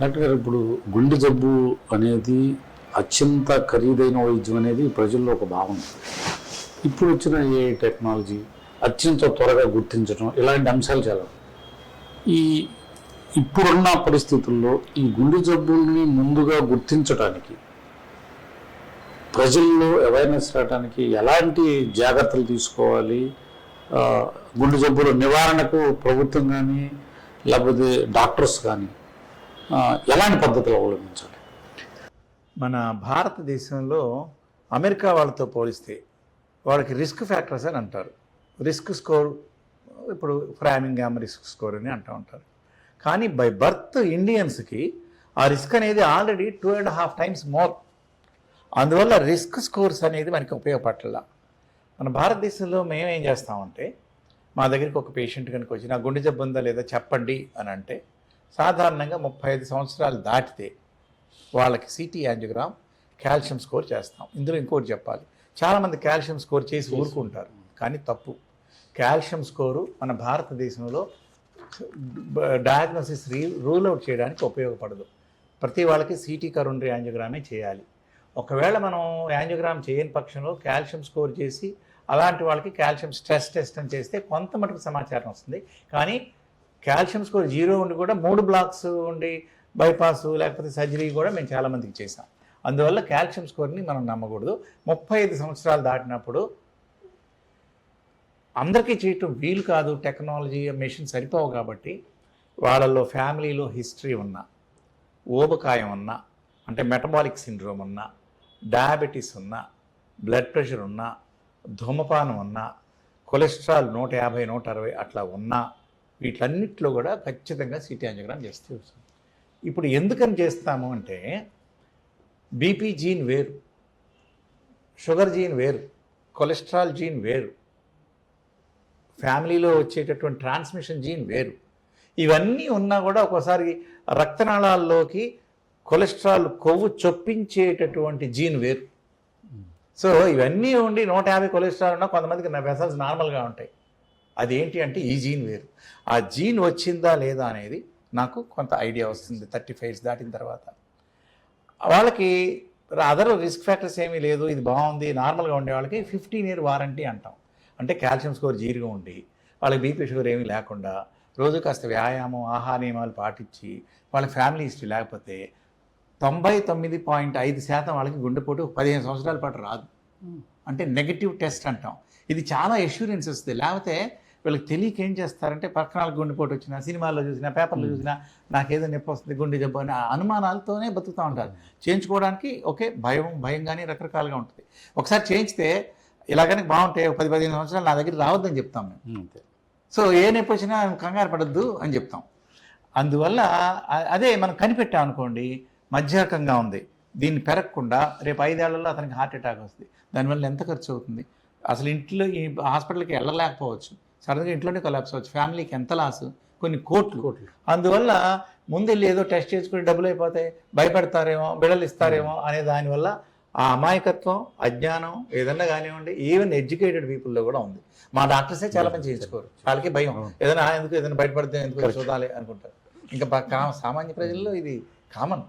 Doctor గారు ఇప్పుడు గుండె జబ్బు అనేది అత్యంత ఖరీదైన వైద్యం అనేది ప్రజల్లో ఒక భావన ఇప్పుడు వచ్చిన ఏ టెక్నాలజీ అత్యంత త్వరగా గుర్తించడం ఇలాంటి అంశాలు చాలా. ఈ ఇప్పుడున్న పరిస్థితుల్లో ఈ గుండె జబ్బుల్ని ముందుగా గుర్తించడానికి ప్రజల్లో అవేర్నెస్ రావడానికి ఎలాంటి జాగ్రత్తలు తీసుకోవాలి? గుండె జబ్బుల నివారణకు ప్రభుత్వం కానీ లేకపోతే డాక్టర్స్ కానీ ఎలాంటి పద్ధతులు అవలంబించాలి? మన భారతదేశంలో అమెరికా వాళ్ళతో పోలిస్తే వాళ్ళకి రిస్క్ ఫ్యాక్టర్స్ అని అంటారు. రిస్క్ స్కోర్ ఇప్పుడు ఫ్రామింగ్హామ్ రిస్క్ స్కోర్ అని అంటూ ఉంటారు. కానీ బై బర్త్ ఇండియన్స్కి ఆ రిస్క్ అనేది already two and half times more. అందువల్ల రిస్క్ స్కోర్స్ అనేది మనకి ఉపయోగపడలా మన భారతదేశంలో మేము ఏం చేస్తామంటే మా దగ్గరికి ఒక పేషెంట్ కనుక వచ్చి నా గుండె జబ్బు ఉందా లేదా చెప్పండి అని అంటే సాధారణంగా ముప్పై ఐదు సంవత్సరాలు దాటితే వాళ్ళకి సిటీ యాంజియోగ్రామ్ కాల్షియం స్కోర్ చేస్తాం. ఇందులో ఇంకోటి చెప్పాలి. చాలామంది కాల్షియం స్కోర్ చేసి ఊరుకుంటారు కానీ తప్పు. కాల్షియం స్కోరు మన భారతదేశంలో డయాగ్నోసిస్ రీ రూల్ అవుట్ చేయడానికి ఉపయోగపడదు. ప్రతి వాళ్ళకి సిటీ కరోనరీ యాంజియోగ్రామే చేయాలి. ఒకవేళ మనం యాంజియోగ్రామ్ చేయని పక్షంలో కాల్షియం స్కోర్ చేసి అలాంటి వాళ్ళకి కాల్షియం స్ట్రెస్ టెస్ట్ అని చేస్తే కొంత మటుకు సమాచారం వస్తుంది. కానీ కాల్షియం స్కోర్ జీరో ఉండి కూడా మూడు బ్లాక్స్ ఉండి బైపాస్ లేకపోతే సర్జరీ కూడా మేము చాలామందికి చేసాం అందువల్ల కాల్షియం స్కోర్ని మనం నమ్మకూడదు. ముప్పై ఐదు సంవత్సరాలు దాటినప్పుడు అందరికీ చేయటం వీలు కాదు. టెక్నాలజీ మెషిన్ సరిపోవు కాబట్టి వాళ్ళల్లో ఫ్యామిలీలో హిస్టరీ ఉన్న ఊబకాయం ఉన్న అంటే మెటబాలిక్ సిండ్రోమ్ ఉన్న డయాబెటీస్ ఉన్న బ్లడ్ ప్రెషర్ ఉన్న ధూమపానం ఉన్న కొలెస్ట్రాల్ నూట యాభై నూట అరవై అట్లా ఉన్నా వీటన్నిటిలో కూడా ఖచ్చితంగా సిటీ యాంజియోగ్రామ్ చేస్తూ ఇప్పుడు ఎందుకని చేస్తాము అంటే బీపీ జీన్ వేరు షుగర్ జీన్ వేరు కొలెస్ట్రాల్ జీన్ వేరు ఫ్యామిలీలో వచ్చేటటువంటి ట్రాన్స్మిషన్ జీన్ వేరు. ఇవన్నీ ఉన్నా కూడా ఒక్కోసారి రక్తనాళాల్లోకి కొలెస్ట్రాల్ కొవ్వు చొప్పించేటటువంటి జీన్ వేరు. సో ఇవన్నీ ఉండి నూట యాభై కొలెస్ట్రాల్ ఉన్నా కొంతమందికి నా వెసల్స్ నార్మల్గా ఉంటాయి. అదేంటి అంటే ఈ జీన్ వేరు. ఆ జీన్ వచ్చిందా లేదా అనేది నాకు కొంత ఐడియా వస్తుంది థర్టీ ఫైవ్స్ దాటిన తర్వాత. వాళ్ళకి అదర్ రిస్క్ ఫ్యాక్టర్స్ ఏమీ లేదు ఇది బాగుంది నార్మల్గా ఉండే వాళ్ళకి ఫిఫ్టీన్ ఇయర్ వారంటీ అంటాం. అంటే కాల్షియం స్కోర్ జీరుగా ఉండి వాళ్ళకి బీపీ షుగర్ ఏమీ లేకుండా రోజు కాస్త వ్యాయామం ఆహార నియమాలు పాటించి వాళ్ళ ఫ్యామిలీ హిస్టరీ లేకపోతే తొంభై తొమ్మిది పాయింట్ ఐదు శాతం వాళ్ళకి గుండెపోటు పదిహేను సంవత్సరాల పాటు రాదు. అంటే నెగటివ్ టెస్ట్ అంటాం. ఇది చాలా ఎష్యూరెన్స్ వస్తుంది. లేకపోతే వీళ్ళకి తెలియక ఏం చేస్తారంటే పక్కన వాళ్ళకి గుండెపోటు వచ్చినా సినిమాల్లో చూసినా పేపర్లో చూసినా నాకేదో నొప్పి వస్తుంది గుండె జబ్బు అని ఆ అనుమానాలతోనే బతుకుతూ ఉంటారు. చేయించుకోవడానికి ఒకే భయం భయం కానీ రకరకాలుగా ఉంటుంది. ఒకసారి చేయించితే ఇలాగనే బాగుంటే ఒక పది పదిహేను సంవత్సరాలు నా దగ్గర రావద్దని చెప్తాం మేము. సో ఏ నొప్పి వచ్చినా కంగారు పడద్దు అని చెప్తాం. అందువల్ల అదే మనం కనిపెట్టాం అనుకోండి మధ్యరకంగా ఉంది. దీన్ని పెరగకుండా రేపు ఐదేళ్ళలో అతనికి హార్ట్ అటాక్ వస్తుంది. దానివల్ల ఎంత ఖర్చు అవుతుంది? అసలు ఇంట్లో ఈ హాస్పిటల్కి వెళ్ళలేకపోవచ్చు. సడన్గా ఇంట్లోనే కొలాప్స్ అవ్వచ్చు. ఫ్యామిలీకి ఎంత లాస్ కొన్ని కోట్లు. కోట్లు. అందువల్ల ముందు వెళ్ళి ఏదో టెస్ట్ చేసుకుని డబ్బులు అయిపోతాయి భయపడతారేమో బిడలు ఇస్తారేమో అనే దానివల్ల ఆ అమాయకత్వం అజ్ఞానం ఏదన్నా కానివ్వండి ఈవెన్ ఎడ్యుకేటెడ్ పీపుల్లో కూడా ఉంది. మా డాక్టర్సే చాలా మంది చేయించుకోరు. వాళ్ళకి భయం. ఏదైనా ఎందుకు ఏదైనా బయటపడితే ఎందుకు చూడాలి అనుకుంటారు. ఇంకా సామాన్య ప్రజల్లో ఇది కామన్